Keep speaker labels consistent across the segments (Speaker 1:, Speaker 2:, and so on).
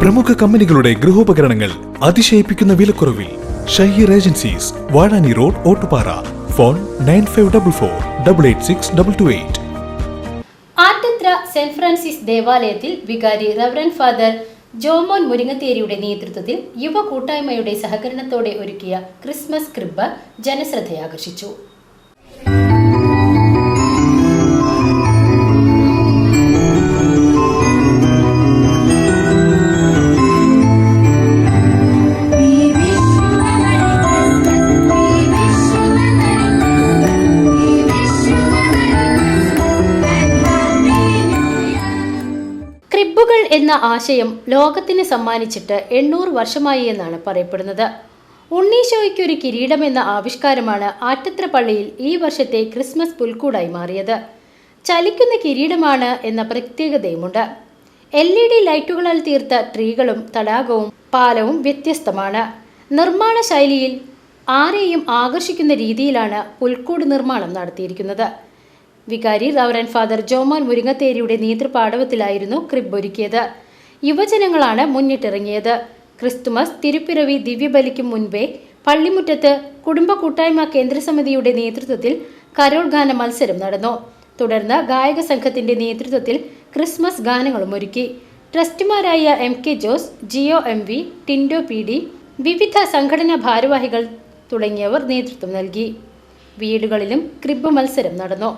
Speaker 1: പ്രമുഖ കമ്പനികളുടെ ഗൃഹോപകരണങ്ങൾ അതിശയിപ്പിക്കുന്ന വിലക്കുറവിൽ Shaheer agencies Vazhani road Ottupara. Phone nine five double four double eight six double two eight.
Speaker 2: Attathra saint Francis ദേവാലയത്തിൽ വികാരി റവറൻ ഫാദർ ജോമോൻ മുരിങ്ങത്തേരിയുടെ നേതൃത്വത്തിൽ യുവ കൂട്ടായ്മയുടെ സഹകരണത്തോടെ ഒരുക്കിയ ക്രിസ്മസ് ക്രിബ് ജനശ്രദ്ധയാകർഷിച്ചു. ക്രിബുകൾ എന്ന ആശയം ലോകത്തിന് സമ്മാനിച്ചിട്ട് എണ്ണൂറ് വർഷമായി എന്നാണ് പറയപ്പെടുന്നത്. ഉണ്ണീശോയ്ക്കൊരു കിരീടം എന്ന ആവിഷ്കാരമാണ് ആറ്റത്ര പള്ളിയിൽ ഈ വർഷത്തെ ക്രിസ്മസ് പുൽക്കൂടായി മാറിയത്. ചലിക്കുന്ന കിരീടമാണ് എന്ന പ്രത്യേകതയുമുണ്ട്. എൽ ഇ ഡി ലൈറ്റുകളാൽ തീർത്ത ട്രീകളും തടാകവും പാലവും വ്യത്യസ്തമാണ്. നിർമ്മാണ ശൈലിയിൽ ആരെയും ആകർഷിക്കുന്ന രീതിയിലാണ് പുൽക്കൂട് നിർമ്മാണം നടത്തിയിരിക്കുന്നത്. വികാരി റവറൻ ഫാദർ ജോമാൻ മുരിങ്ങത്തേരിയുടെ നേതൃപാടവത്തിലായിരുന്നു ക്രിബ് ഒരുക്കിയത്. യുവജനങ്ങളാണ് മുന്നിട്ടിറങ്ങിയത്. ക്രിസ്തുമസ് തിരുപ്പിറവി ദിവ്യബലിക്കും മുൻപേ പള്ളിമുറ്റത്ത് കുടുംബ കൂട്ടായ്മ കേന്ദ്രസമിതിയുടെ നേതൃത്വത്തിൽ കരോൾ ഗാന മത്സരം നടന്നു. തുടർന്ന് ഗായക സംഘത്തിന്റെ നേതൃത്വത്തിൽ ക്രിസ്മസ് ഗാനങ്ങളും ഒരുക്കി. ട്രസ്റ്റുമാരായ M K Jose Jio M V Tindo P D വിവിധ സംഘടനാ ഭാരവാഹികൾ തുടങ്ങിയവർ നേതൃത്വം നൽകി. വീടുകളിലും ക്രിബ് മത്സരം നടന്നു.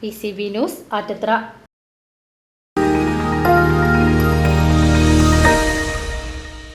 Speaker 2: P C B news Attathra.